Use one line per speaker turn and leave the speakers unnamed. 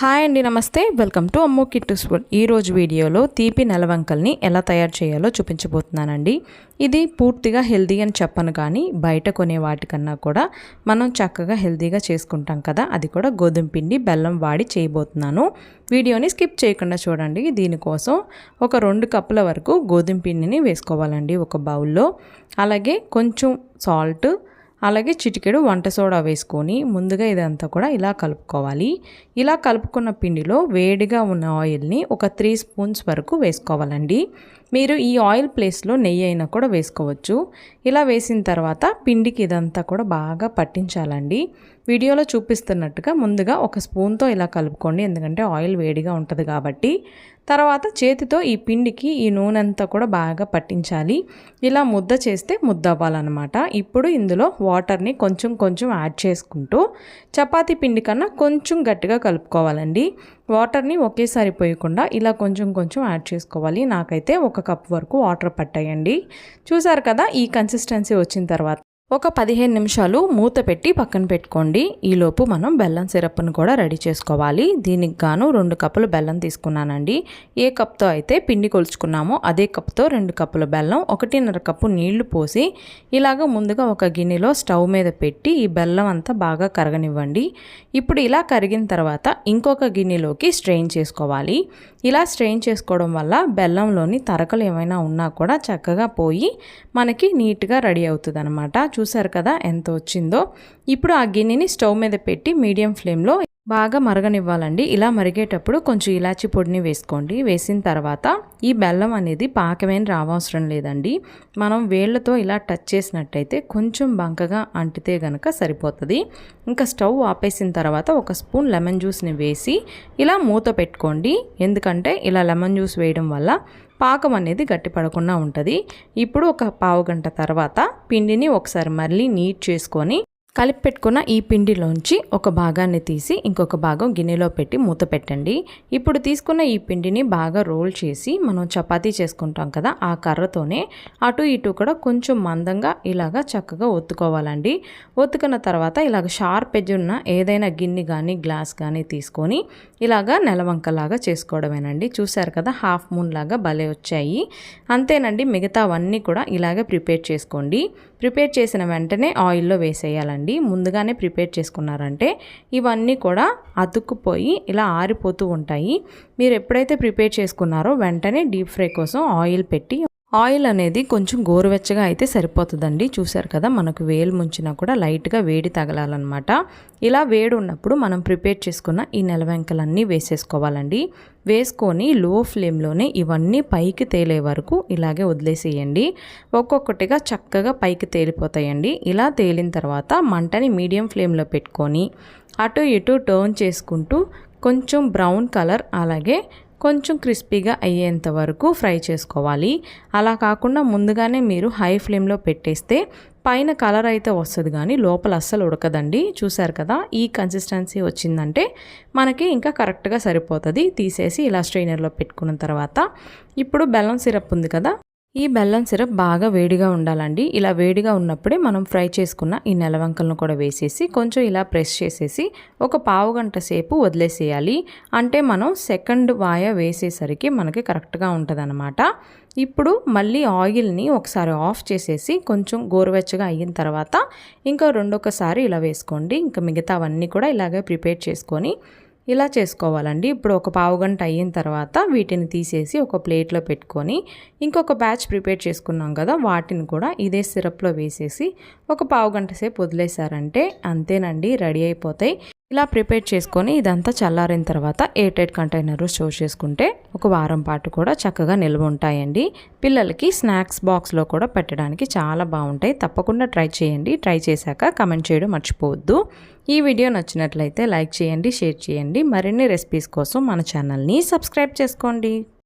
Hi అండి నమస్తే. Welcome to అమ్మో కిట్టు స్పూన్ ఈరోజు వీడియోలో తీపి నెలవంకల్ని ఎలా తయారు చేయాలో చూపించబోతున్నానండి. ఇది పూర్తిగా హెల్దీ అని చెప్పను కానీ బయట కొనే వాటికన్నా కూడా మనం చక్కగా హెల్దీగా చేసుకుంటాం కదా అది కూడా గోధుమ పిండి బెల్లం వాడి చేయబోతున్నాను. వీడియోని స్కిప్ చేయకుండా చూడండి. దీనికోసం ఒక రెండు కప్పుల వరకు గోధుమ పిండిని వేసుకోవాలండి ఒక బౌల్లో. అలాగే కొంచెం సాల్ట్ అలాగే చిటికెడు వంట సోడా వేసుకొని ముందుగా ఇదంతా కూడా ఇలా కలుపుకోవాలి. ఇలా కలుపుకున్న పిండిలో వేడిగా ఉన్న ఆయిల్ని ఒక త్రీ స్పూన్స్ వరకు వేసుకోవాలండి. మీరు ఈ ఆయిల్ ప్లేస్లో నెయ్యి అయినా కూడా వేసుకోవచ్చు. ఇలా వేసిన తర్వాత పిండికి ఇదంతా కూడా బాగా పట్టించాలండి. వీడియోలో చూపిస్తున్నట్టుగా ముందుగా ఒక స్పూన్తో ఇలా కలుపుకోండి. ఎందుకంటే ఆయిల్ వేడిగా ఉంటుంది కాబట్టి. తర్వాత చేతితో ఈ పిండికి ఈ నూనె అంతా కూడా బాగా పట్టించాలి. ఇలా ముద్ద చేస్తే ముద్ద అవ్వాలన్నమాట ఇప్పుడు ఇందులో వాటర్ని కొంచెం కొంచెం యాడ్ చేసుకుంటూ చపాతీ పిండి కన్నా కొంచెం గట్టిగా కలుపుకోవాలండి. వాటర్ని ఒకేసారి పోయకుండా ఇలా కొంచెం కొంచెం యాడ్ చేసుకోవాలి. నాకైతే ఒక కప్ వరకు వాటర్ పట్టాయండి. చూసారు కదా ఈ కన్సిస్టెన్సీ వచ్చిన తర్వాత. ఒక పదిహేను నిమిషాలు మూత పెట్టి పక్కన పెట్టుకోండి. ఈలోపు మనం బెల్లం సిరప్ను కూడా రెడీ చేసుకోవాలి. దీనికి గాను రెండు కప్పులు బెల్లం తీసుకున్నానండి. ఏ కప్తో అయితే పిండి కొలుచుకున్నామో అదే కప్తో రెండు కప్పుల బెల్లం ఒకటిన్నర కప్పు నీళ్ళు పోసి ఇలాగ ముందుగా ఒక గిన్నెలో స్టవ్ మీద పెట్టి ఈ బెల్లం అంతా బాగా కరగనివ్వండి. ఇప్పుడు ఇలా కరిగిన తర్వాత ఇంకొక గిన్నెలోకి స్ట్రెయిన్ చేసుకోవాలి. ఇలా స్ట్రెయిన్ చేసుకోవడం వల్ల బెల్లంలోని తరకలు ఏమైనా ఉన్నా కూడా చక్కగా పోయి మనకి నీట్గా రెడీ అవుతుంది చూసారు కదా ఎంత వచ్చిందో. ఇప్పుడు ఆ గిన్నెని స్టవ్ మీద పెట్టి మీడియం ఫ్లేమ్లో బాగా మరగనివ్వాలండి. ఇలా మరిగేటప్పుడు కొంచెం ఇలాచి పొడిని వేసుకోండి. వేసిన తర్వాత ఈ బెల్లం అనేది పాకమేం రావసరం లేదండి. మనం వేళ్ళతో ఇలా టచ్ చేసినట్టయితే కొంచెం బంకగా అంటితే గనక సరిపోతుంది. ఇంకా స్టవ్ ఆపేసిన తర్వాత ఒక స్పూన్ లెమన్ జ్యూస్ని వేసి ఇలా మూత పెట్టుకోండి. ఎందుకంటే ఇలా లెమన్ జ్యూస్ వేయడం వల్ల పాకం అనేది గట్టిపడకుండా ఉంటుంది. ఇప్పుడు ఒక పావు గంట తర్వాత పిండిని ఒకసారి మళ్ళీ నీట్ చేసుకొని కలిపి పెట్టుకున్న ఈ పిండిలోంచి ఒక భాగాన్ని తీసి ఇంకొక భాగం గిన్నెలో పెట్టి మూత పెట్టండి. ఇప్పుడు తీసుకున్న ఈ పిండిని బాగా రోల్ చేసి మనం చపాతీ చేసుకుంటాం కదా ఆ కర్రతోనే అటు ఇటు కూడా కొంచెం మందంగా ఇలాగా చక్కగా ఒత్తుకోవాలండి. ఒత్తుకున్న తర్వాత ఇలాగ షార్ప్ ఎడ్జ్ ఉన్న ఏదైనా గిన్నె కానీ గ్లాస్ కానీ తీసుకొని ఇలాగా నెలవంకలాగా చేసుకోవడమేనండి. చూసారు కదా హాఫ్ మూన్ లాగా భలే వచ్చాయి. అంతేనండి మిగతావన్నీ కూడా ఇలాగే ప్రిపేర్ చేసుకోండి. ప్రిపేర్ చేసిన వెంటనే ఆయిల్లో వేసేయాలండి. ముందుగానే ప్రిపేర్ చేసుకున్నారంటే ఇవన్నీ కూడా అతుక్కుపోయి ఇలా ఆరిపోతూ ఉంటాయి. మీరు ఎప్పుడైతే ప్రిపేర్ చేసుకున్నారో వెంటనే డీప్ ఫ్రై కోసం ఆయిల్ పెట్టి ఆయిల్ అనేది కొంచెం గోరువెచ్చగా అయితే సరిపోతుందండి. చూసారు కదా మనకు వేలు ముంచినా కూడా లైట్గా వేడి తగలాలన్నమాట. ఇలా వేడి ఉన్నప్పుడు మనం ప్రిపేర్ చేసుకున్న ఈ నెలవెంకలన్నీ వేసేసుకోవాలండి. వేసుకొని లో ఫ్లేమ్లోనే ఇవన్నీ పైకి తేలే వరకు ఇలాగే వదిలేసేయండి. ఒక్కొక్కటిగా చక్కగా పైకి తేలిపోతాయండి. ఇలా తేలిన తర్వాత మంటని మీడియం ఫ్లేమ్లో పెట్టుకొని అటు ఇటు టర్న్ చేసుకుంటూ కొంచెం బ్రౌన్ కలర్ అలాగే కొంచెం క్రిస్పీగా అయ్యేంత వరకు ఫ్రై చేసుకోవాలి. అలా కాకుండా ముందుగానే మీరు హై ఫ్లేమ్లో పెట్టేస్తే పైన కలర్ అయితే వస్తుంది కానీ లోపల అస్సలు ఉడకదండి. చూసారు కదా ఈ కన్సిస్టెన్సీ వచ్చిందంటే మనకి ఇంకా కరెక్ట్గా సరిపోతుంది. తీసేసి ఇలా స్ట్రైనర్లో పెట్టుకున్న తర్వాత ఇప్పుడు బెల్లం సిరప్ ఉంది కదా ఈ బెల్లం సిరప్ బాగా వేడిగా ఉండాలండి. ఇలా వేడిగా ఉన్నప్పుడే మనం ఫ్రై చేసుకున్న ఈ నెలవంకలను కూడా వేసేసి కొంచెం ఇలా ప్రెస్ చేసేసి ఒక పావు గంట సేపు వదిలేసేయాలి. అంటే మనం సెకండ్ వాయ వేసేసరికి మనకి కరెక్ట్గా ఉంటుందన్నమాట. ఇప్పుడు మళ్ళీ ఆయిల్ని ఒకసారి ఆఫ్ చేసేసి కొంచెం గోరువెచ్చగా అయిన తర్వాత ఇంకా రెండొకసారి ఇలా వేసుకోండి. ఇంకా మిగతావన్నీ కూడా ఇలాగే ప్రిపేర్ చేసుకొని ఇలా చేసుకోవాలండి. ఇప్పుడు ఒక పావు గంట అయిన తర్వాత వీటిని తీసేసి ఒక ప్లేట్లో పెట్టుకొని ఇంకొక బ్యాచ్ ప్రిపేర్ చేసుకున్నాం కదా వాటిని కూడా ఇదే సిరప్లో వేసేసి ఒక పావు గంట సేపు వదిలేశారంటే అంతేనండి రెడీ అయిపోతాయి. ఇలా ప్రిపేర్ చేసుకొని ఇదంతా చల్లారిన తర్వాత ఎయిర్ టైట్ కంటైనర్లు స్టోర్ చేసుకుంటే ఒక వారం పాటు కూడా చక్కగా నిల్వ ఉంటాయండి. పిల్లలకి స్నాక్స్ బాక్స్లో కూడా పెట్టడానికి చాలా బాగుంటాయి. తప్పకుండా ట్రై చేయండి. ట్రై చేశాక కమెంట్ చేయడం మర్చిపోవద్దు. ఈ వీడియో నచ్చినట్లయితే లైక్ చేయండి షేర్ చేయండి. మరిన్ని రెసిపీస్ కోసం మన ఛానల్ని సబ్స్క్రైబ్ చేసుకోండి.